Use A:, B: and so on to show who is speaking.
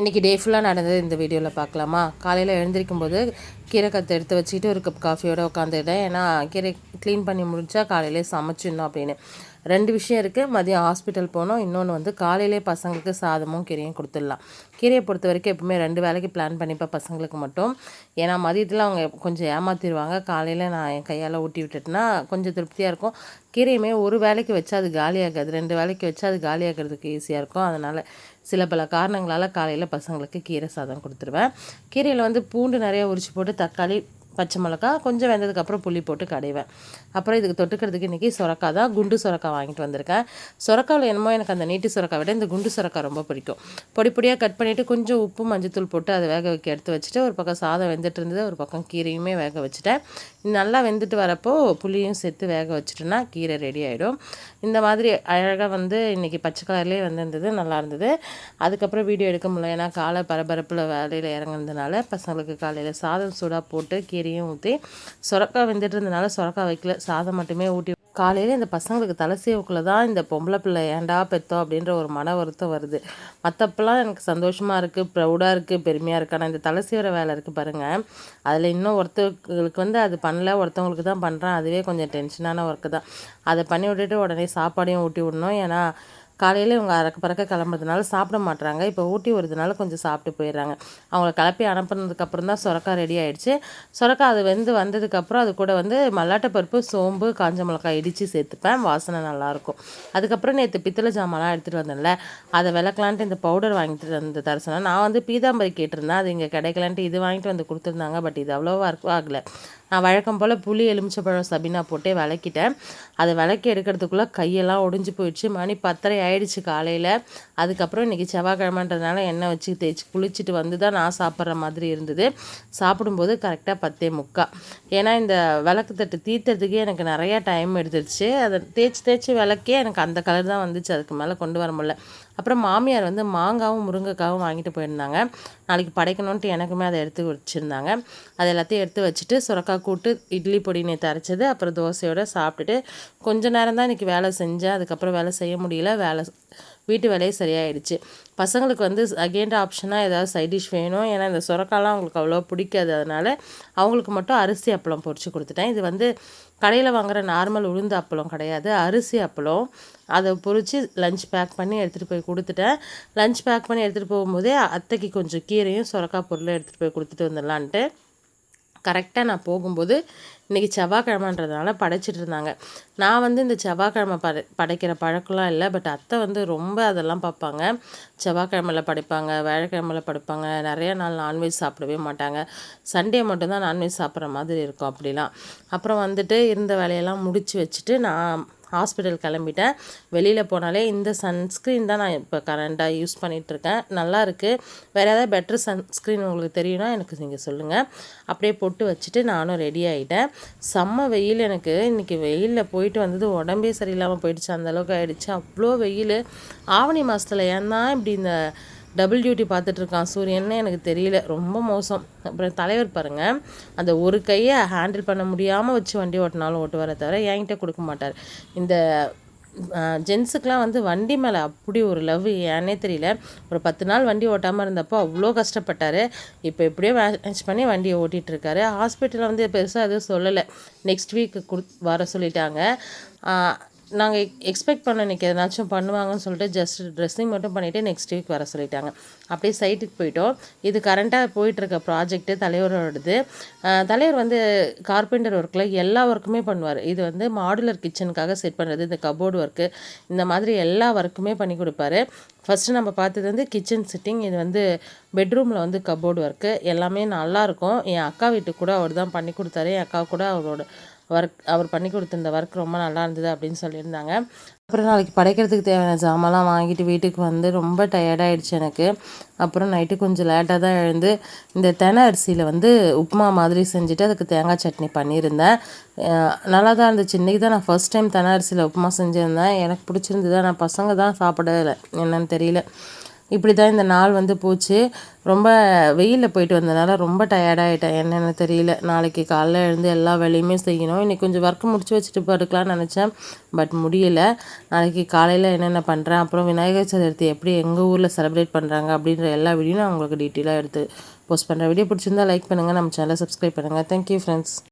A: இன்றைக்கி டே ஃபுல்லாக நடந்தது இந்த வீடியோவில் பார்க்கலாமா? காலையில் எழுந்திருக்கும் போது கீரை கத்தை எடுத்து வச்சுட்டு ஒரு கப் காஃபியோடு உட்காந்துட்டேன் ஏன்னா கீரை க்ளீன் பண்ணி முடிச்சா காலையிலே சமைச்சிடணும் அப்படின்னு. ரெண்டு விஷயம் இருக்குது மதியம் ஹாஸ்பிட்டல் போனோம். இன்னொன்று வந்து காலையிலே பசங்களுக்கு சாதமும் கீரையும் கொடுத்துடலாம். கீரையை பொறுத்த வரைக்கும் எப்பவுமே ரெண்டு வேலைக்கு பிளான் பண்ணிப்பேன் பசங்களுக்கு மட்டும். ஏன்னா மதியத்தில் அவங்க கொஞ்சம் ஏமாற்றிடுவாங்க காலையில் நான் என் கையால் ஊட்டி விட்டுட்டுனா கொஞ்சம் திருப்தியாக இருக்கும். கீரையுமே ஒரு வேலைக்கு வச்சா அது காலியாகாது. ரெண்டு வேலைக்கு வச்சா அது காலியாகிறதுக்கு ஈஸியாக இருக்கும். அதனால் சில பல காரணங்களால் காலையில் பசங்களுக்கு கீரை சாதம் கொடுத்துருவேன். கீரையில் வந்து பூண்டு நிறைய உரிச்சு போட்டு தக்காளி பச்சை மிளகா கொஞ்சம் வெந்ததுக்கப்புறம் புளி போட்டு கடைவேன். அப்புறம் இதுக்கு தொட்டுக்கிறதுக்கு இன்றைக்கி சுரக்கா தான். குண்டு சுரக்கா வாங்கிட்டு வந்திருக்கேன். சுரக்காவில் என்னமோ எனக்கு அந்த நீட்டு சுரக்கா விட இந்த குண்டு சுரக்கா ரொம்ப பிடிக்கும். பொடி பொடியாக கட் பண்ணிவிட்டு கொஞ்சம் உப்பு மஞ்சத்தூள் போட்டு அதை வேக வைக்க எடுத்து வச்சுட்டு ஒரு பக்கம் சாதம் வெந்துட்டு இருந்தது ஒரு பக்கம் கீரையுமே வேக வச்சுட்டேன். நல்லா வெந்துட்டு வரப்போ புளியும் சேர்த்து வேக வச்சுட்டோன்னா கீரை ரெடி ஆகிடும் இந்த மாதிரி அழகாக வந்து இன்றைக்கி பச்சை கலர்லேயே வந்திருந்தது நல்லா இருந்தது. அதுக்கப்புறம் வீடியோ எடுக்க முடியல. ஏன்னா காலை பரபரப்பில் வேலையில் இறங்குனதுனால பசங்களுக்கு காலையில் சாதம் சூடாக போட்டு கீரை கீரையும் ஊற்றி சுரக்காய் வெந்துட்டு இருந்ததுனால சுரக்காய் வைக்கல. சாதம் மட்டுமே ஊட்டி காலையில் இந்த பசங்களுக்கு தலை சீவுக்குள்ளே தான் இந்த பொம்பளை பிள்ளை ஏண்டா பெத்தோம் அப்படின்ற ஒரு மன வருத்தம் வருது. மற்றப்பெல்லாம் எனக்கு சந்தோஷமாக இருக்குது ப்ரௌடாக இருக்குது பெருமையாக இருக்குது ஆனால் இந்த தலை சீவுற வேலை இருக்குது பாருங்கள் அதில் இன்னும் ஒருத்தவங்களுக்கு வந்து அது பண்ணல ஒருத்தவங்களுக்கு தான் பண்ணுறேன் அதுவே கொஞ்சம் டென்ஷனான ஒர்க்கு தான். அதை பண்ணி விட்டுட்டு உடனே சாப்பாடையும் ஊட்டி விடணும். ஏன்னா காலையில் இவங்க அறக்க பறக்க கிளம்புறதுனால சாப்பிட மாட்றாங்க. இப்போ ஊட்டி வருதுனால கொஞ்சம் சாப்பிட்டு போயிடுறாங்க. அவங்கள கிளப்பி அனுப்புனதுக்கப்புறம் தான் சுரக்கா ரெடி ஆகிடுச்சு சுரக்கா அது வெந்து வந்ததுக்கப்புறம் அது கூட வந்து மல்லாட்டை பருப்பு சோம்பு காஞ்ச மிளகாய் இடித்து சேர்த்துப்பேன். வாசனை நல்லாயிருக்கும். அதுக்கப்புறம் நேற்று பித்தளை ஜாமான்லாம் எடுத்துகிட்டு வந்தேன்ல. அதை விளக்கலான்ட்டு இந்த பவுடர் வாங்கிட்டு வந்து தர சொன்னேன் நான் வந்து பீதாம்பரி கேட்டிருந்தேன். அது இங்கே கிடைக்கலான்ட்டு இது வாங்கிட்டு வந்து கொடுத்துருந்தாங்க. பட் இது அவ்வளோவா ஒர்க் ஆகலை. நான் வழக்கம் போல் புளி எலுமிச்சப்பழம் சபினா போட்டே விளக்கிட்டேன் அதை விளக்கி எடுக்கிறதுக்குள்ளே கையெல்லாம் ஒடிஞ்சு போயிடுச்சு. மணி பத்தரை ஆயிடுச்சு காலையில். அதுக்கப்புறம் இன்றைக்கி செவ்வாய்க்கிழமைன்றதுனால எண்ணெய் வச்சு தேய்ச்சி குளிச்சுட்டு வந்து தான் நான் சாப்பிட்ற மாதிரி இருந்தது. சாப்பிடும்போது கரெக்டாக பத்தே முக்கா. ஏன்னா இந்த விளக்கு தட்டு தீர்த்துறதுக்கே எனக்கு நிறையா டைம் எடுத்துருச்சு. அதை தேய்ச்சி தேய்ச்சி விளக்கே எனக்கு அந்த கலர் தான் வந்துச்சு. அதுக்கு மேலே கொண்டு வர முடியல. அப்புறம் மாமியார் வந்து மாங்காவும் முருங்கைக்காவும் வாங்கிட்டு போயிருந்தாங்க. நாளைக்கு படைக்கணுன்ட்டு எனக்குமே அதை எடுத்து வச்சுருந்தாங்க. அது எல்லாத்தையும் எடுத்து வச்சுட்டு சுரக்காய் கூட்டு இட்லி பொடி நேற்று அரைச்சது அப்புறம் தோசையோடு சாப்பிட்டுட்டு கொஞ்ச நேரம் தான் இன்றைக்கி வேலை செஞ்சேன். அதுக்கப்புறம் வேலை செய்ய முடியல. வேலை வீட்டு வேலையே சரியாயிடுச்சு. பசங்களுக்கு வந்து அகெண்ட் ஆப்ஷனாக ஏதாவது சைட் டிஷ் வேணும். ஏன்னா இந்த சுரக்காலாம் அவங்களுக்கு அவ்வளோ பிடிக்காது. அதனால் அவங்களுக்கு மட்டும் அரிசி அப்பளம் பொறிச்சு கொடுத்துட்டேன். இது வந்து கடையில் வாங்குகிற நார்மல் உளுந்து அப்பளம் கிடையாது. அரிசி அப்பளம். அதை பொறிச்சு லஞ்ச் பேக் பண்ணி எடுத்துகிட்டு போய் கொடுத்துட்டேன். லஞ்ச் பேக் பண்ணி எடுத்துகிட்டு போகும்போதே அத்தைக்கு கொஞ்சம் கீரையும் சுரக்கா பொருளும் எடுத்துகிட்டு போய் கொடுத்துட்டு வந்துடலான்ட்டு. கரெக்டாக நான் போகும்போது இன்றைக்கி செவ்வாய்க்கிழமன்றதுனால படைச்சிட்டு இருந்தாங்க. நான் வந்து இந்த செவ்வாய்க்கிழமை படை படைக்கிற பழக்கம்லாம் இல்லை. பட் அத்தை வந்து ரொம்ப அதெல்லாம் பார்ப்பாங்க. செவ்வாய்க்கிழமையில் படைப்பாங்க வேலைக்கிழமையில் படைப்பாங்க. நிறைய நாள் நான்வெஜ் சாப்பிடவே மாட்டாங்க. சண்டே மட்டும்தான் நான்வெஜ் சாப்பிட்ற மாதிரி இருக்கும் அப்படிலாம். அப்புறம் வந்துட்டு இருந்த வேலையெல்லாம் முடித்து வச்சுட்டு நான் ஹாஸ்பிட்டல் கிளம்பிட்டேன். வெளியில் போனாலே இந்த சன்ஸ்க்ரீன் தான் நான் இப்போ கரண்ட்டாக யூஸ் பண்ணிகிட்ருக்கேன் நல்லா இருக்குது வேறு ஏதாவது பெட்ரு சன்ஸ்க்ரீன் உங்களுக்கு தெரியும்னா எனக்கு நீங்கள் சொல்லுங்கள் அப்படியே பொட்டு வச்சுட்டு நானும் ரெடி ஆகிட்டேன் செம்ம வெயில் எனக்கு. இன்றைக்கி வெயிலில் போயிட்டு வந்தது உடம்பே சரியில்லாமல் போயிடுச்சு. அந்தளவுக்கு ஆகிடுச்சு அவ்வளோ வெயில். ஆவணி மாதத்தில் ஏன்னா இப்படி இந்த டபுள் டியூட்டி பார்த்துட்ருக்கான். சூரியன்னு எனக்கு தெரியல. ரொம்ப மோசம். அப்புறம் தலைவர் பாருங்கள் அந்த ஒரு கையை ஹேண்டில் பண்ண முடியாமல் வச்சு வண்டி ஓட்டினாலும் ஓட்டுவார தவிர என்கிட்ட கொடுக்க மாட்டார். இந்த ஜென்ஸுக்கெலாம் வந்து வண்டி மேலே அப்படி ஒரு லவ் ஏன்னே தெரியல. ஒரு பத்து நாள் வண்டி ஓட்டாமல் இருந்தப்போ அவ்வளோ கஷ்டப்பட்டார். இப்போ எப்படியோ மேனேஜ் பண்ணி வண்டியை ஓட்டிகிட்ருக்காரு ஹாஸ்பிட்டலில் வந்து பெருசாக எதுவும் சொல்லலை. நெக்ஸ்ட் வீக் கொடு வர சொல்லிட்டாங்க. நாங்கள் எக்ஸ்பெக்ட் பண்ண இன்றைக்கி எதனாச்சும் பண்ணுவாங்கன்னு சொல்லிட்டு ஜஸ்ட் ட்ரெஸ்ஸிங் மட்டும் பண்ணிவிட்டு நெக்ஸ்ட் வீக் வர சொல்லிட்டாங்க. அப்படியே சைட்டுக்கு போயிட்டோம். இது கரண்ட்டாக போயிட்டுருக்க ப்ராஜெக்ட்டு தலைவரோடது. தலைவர் வந்து கார்பெண்டர் ஒர்க்கில் எல்லா ஒர்க்குமே பண்ணுவார். இது வந்து மாடுலர் கிச்சனுக்காக செட் பண்ணுறது இந்த கபோர்டு ஒர்க்கு இந்த மாதிரி எல்லா ஒர்க்குமே பண்ணி கொடுப்பாரு. ஃபஸ்ட்டு நம்ம பார்த்தது வந்து கிச்சன் சிட்டிங் இது வந்து பெட்ரூமில் வந்து கபோர்டு ஒர்க்கு எல்லாமே நல்லாயிருக்கும் என் அக்கா வீட்டுக்கு கூட அவர் தான் பண்ணி கொடுத்தாரு. என் அக்கா கூட அவரோட ஒர்க் அவர் பண்ணி கொடுத்துருந்த ஒர்க் ரொம்ப நல்லா இருந்தது அப்படின்னு சொல்லியிருந்தாங்க. அப்புறம் நாளைக்கு படைக்கிறதுக்கு தேவையான ஜாமான்லாம் வாங்கிட்டு வீட்டுக்கு வந்து ரொம்ப டயர்டாயிடுச்சு எனக்கு. அப்புறம் நைட்டு கொஞ்சம் லேட்டாக தான் எழுந்து இந்த தெனை அரிசியில் வந்து உப்புமா மாதிரி செஞ்சுட்டு அதுக்கு தேங்காய் சட்னி பண்ணியிருந்தேன். நல்லா தான் இருந்துச்சு. இன்றைக்கி தான் நான் ஃபஸ்ட் டைம் தென அரிசியில் உப்புமா செஞ்சுருந்தேன். எனக்கு பிடிச்சிருந்தது நான் பசங்க தான் சாப்பிடலை. என்னன்னு தெரியல. இப்படி தான் இந்த நாள் வந்து போச்சு. ரொம்ப வெயிலில் போயிட்டு வந்தனால ரொம்ப டயர்டாகிட்டேன் என்னென்னு தெரியல. நாளைக்கு காலைல எழுந்து எல்லா வேலையுமே செய்யணும். இன்றைக்கி கொஞ்சம் ஒர்க் முடிச்சு வச்சுட்டு படுக்கலாம்னு நினச்சேன். பட் முடியல. நாளைக்கு காலையில் என்னென்ன பண்ணுறேன் அப்புறம் விநாயகர் சதுர்த்தி எப்படி எங்கள் ஊரில் செலிப்ரேட் பண்ணுறாங்க அப்படின்ற எல்லா வீடியோ நான் உங்களுக்கு டீட்டெயிலாக எடுத்து போஸ்ட் பண்ணுறேன் வீடியோ பிடிச்சிருந்தா லைக் பண்ணுங்கள் நம்ம சேனலை சப்ஸ்கிரைப் பண்ணுங்கள் தேங்க்யூ ஃப்ரெண்ட்ஸ்